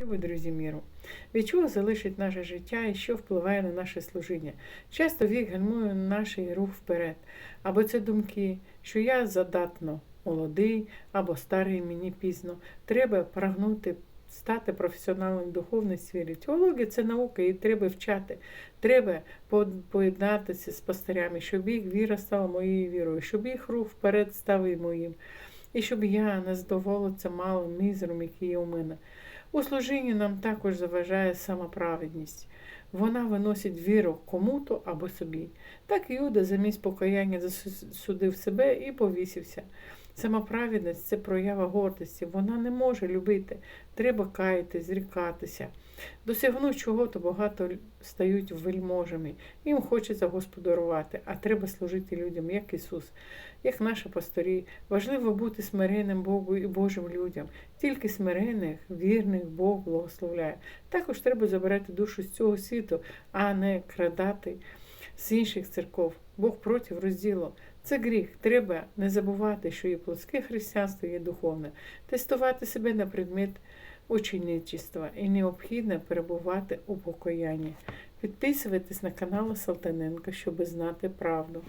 Любі друзі міру, від чого залишить наше життя і що впливає на наше служіння? Часто вік гальмує наш рух вперед, або це думки, що я задатно молодий або старий мені пізно. Треба прагнути стати професіоналом в духовній сфері. Теологія це наука, і треба вчати. Треба поєднатися з пастирями, щоб їх віра стала моєю вірою, щоб їх рух вперед став і моїм. І щоб я не задоволиться малим мізером, який є у мене. У служінні нам також заважає самоправедність. Вона виносить віру кому-то або собі. Так Юда замість покаяння засудив себе і повісився. Самоправедність це проява гордості. Вона не може любити. Треба каяти, зрікатися. Досягнув чого-то багато стають вельможами. Їм хочеться господарувати, а треба служити людям, як Ісус, як наші пасторі. Важливо бути смиренним Богу і Божим людям. Тільки смирених, вірних Бог благословляє. Також треба забирати душу з цього світу, а не крадати з інших церков. Бог проти розділу. Це гріх. Треба не забувати, що і плотське християнство є духовне, тестувати себе на предмет ученичества і необхідно перебувати у покаянні. Підписуйтесь на канал Салтаненка, щоб знати правду.